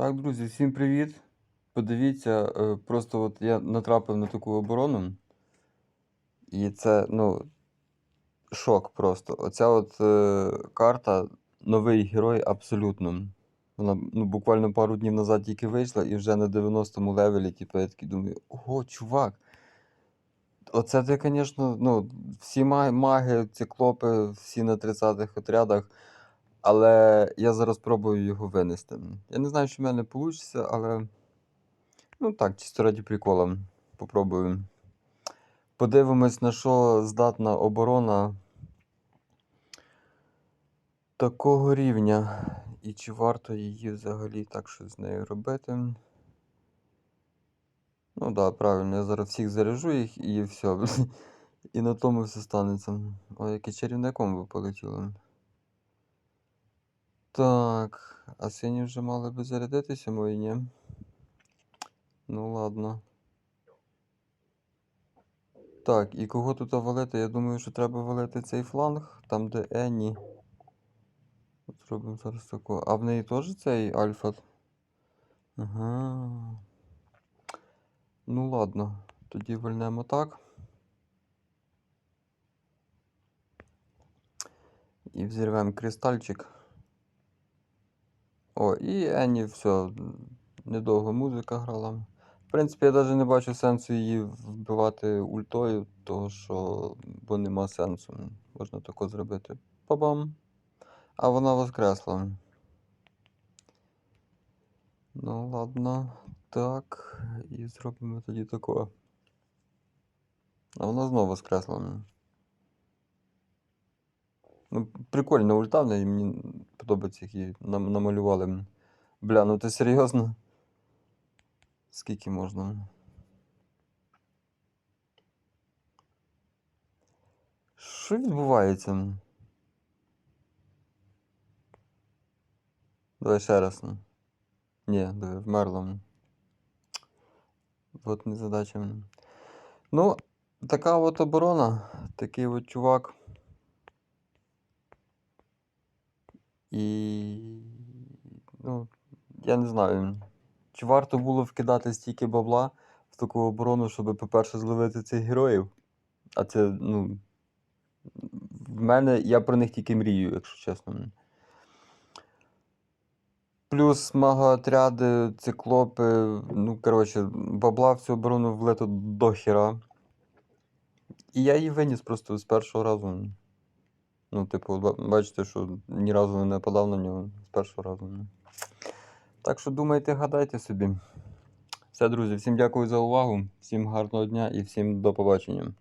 Так, друзі, всім привіт. Подивіться, е, просто от я натрапив на таку оборону. І це, ну, шок просто. Оця от е, карта новий герой абсолютно. Вона ну, буквально пару днів назад тільки вийшла і вже на 90-му левелі, типу, я такий думаю, ого, чувак. Оце ти, звісно, ну, всі ма- маги, циклопи, всі на 30-х отрядах. Але я зараз спробую його винести. Я не знаю, що в мене вийде, але. Ну так, чисто раді прикола. Попробую. Подивимось, на що здатна оборона такого рівня. І чи варто її взагалі так щось з нею робити. Ну так, да, правильно, я зараз всіх заряжу їх і все. І на тому все станеться. Ой, яке чарівне комбо полетіло. Так, а сині вже мали би зарядитися мої, ні? Ну ладно. Так, і кого тут валити? Я думаю, що треба валити цей фланг, там де Енні. От Зробимо зараз таку. А в неї теж цей альфа? Ага. Ну ладно, тоді вальнемо так. І взірвемо кристальчик. О, і Енні, все, недовго музика грала. В принципі, я навіть не бачу сенсу її вбивати ультою, тому що бо нема сенсу. Можна тако зробити. Па-бам! А вона воскресла. Ну, ладно. Так. І зробимо тоді тако. А вона знову воскресла. Ну, прикольно ульта в неї, мені подобається, як її нам- намалювали. Бля, ну ти серйозно? Скільки можна? Що відбувається? Давай ще раз. Ні, давай, вмерла. Вот незадача. Ну, така от оборона, такий от чувак. І. Ну, я не знаю. Чи варто було вкидати стільки бабла в таку оборону, щоб, по-перше, зловити цих героїв? А це, ну. В мене я про них тільки мрію, якщо чесно. Плюс магоотряди, циклопи. Ну, коротше, бабла в цю оборону влито до хіра. І я її виніс просто з першого разу. Ну, типу, бачите, що ні разу не нападав на нього з першого разу. ну. Так що думайте, гадайте собі. Все, друзі, всім дякую за увагу, всім гарного дня і всім до побачення.